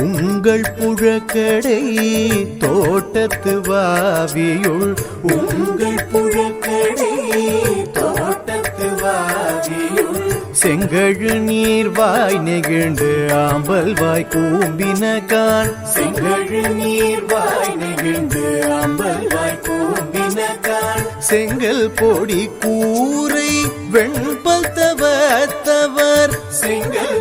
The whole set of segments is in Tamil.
உங்கள் புழக்கடை தோட்டத்து வாவியுள். உங்கள் புழக்கடை தோட்டத்து வாவியுள். செங்கழு நீர் வாய் நெகிழ்ந்து ஆம்பல் வாய் கூம்பின கான் செங்கழு நீர் வாய் நெகிழ்ந்து ஆம்பல் வாய் கூம்பின கான் செங்கல் பொடி கூரை வெண்பல் தவத்தவர். செங்கல்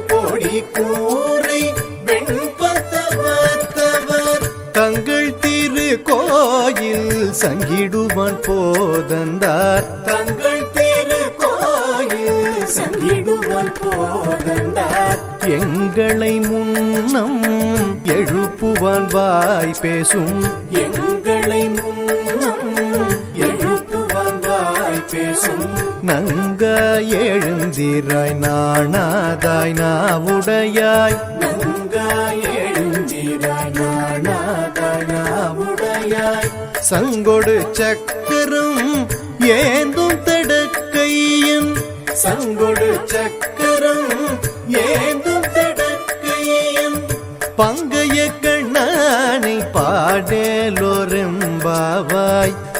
தங்கள் திரு கோயில் சங்கிடுவான் போதந்தார். தங்கள் திரு கோயில் சங்கிடுவான் போதந்தார். எங்களை முன்னம் எழுப்புவான் வாய் பேசும். எங்களை முன்னம் எழுப்புவான் வாய் பேசும். நங்காய் எழுந்திராய் நாணாதாய் நாவுடையாய். நங்காய் சங்கொடு சக்கரம் ஏந்தும் தடக்கையின். சங்கொடு சக்கரம் ஏந்தும் தடக்கையின். பங்கைய கண்ணானை பாடேலோரெம்பாவாய்.